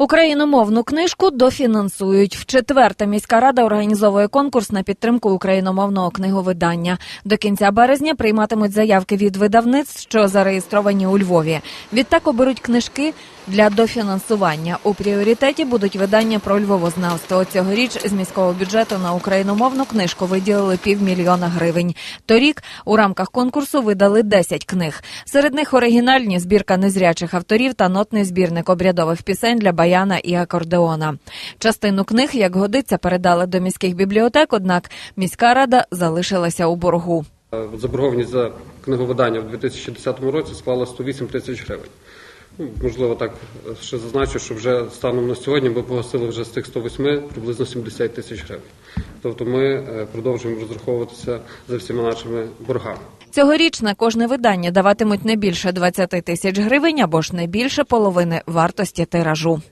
Україномовну книжку дофінансують. Вчетверте міська рада організовує конкурс на підтримку україномовного книговидання. До кінця березня прийматимуть заявки від видавництв, що зареєстровані у Львові. Відтак оберуть книжки для дофінансування. У пріоритеті будуть видання про львовознавство. Цьогоріч з міського бюджету на україномовну книжку виділили півмільйона гривень. Торік у рамках конкурсу видали 10 книг. Серед них оригінальні збірка незрячих авторів та нотний збірник обрядових пісень для баяна і акордеона. Частину книг, як годиться, передали до міських бібліотек, однак міська рада залишилася у боргу. Заборгованість за книговидання в 2010 році склала 108 тисяч гривень. Ну, можливо, так е, ще зазначу, що вже станом на сьогодні ми погасили вже з тих 108 приблизно 70 тисяч гривень. Тобто ми е, продовжуємо розраховуватися за всіма нашими боргами. Цьогоріч на кожне видання даватимуть не більше 20 тисяч гривень або ж не більше половини вартості тиражу.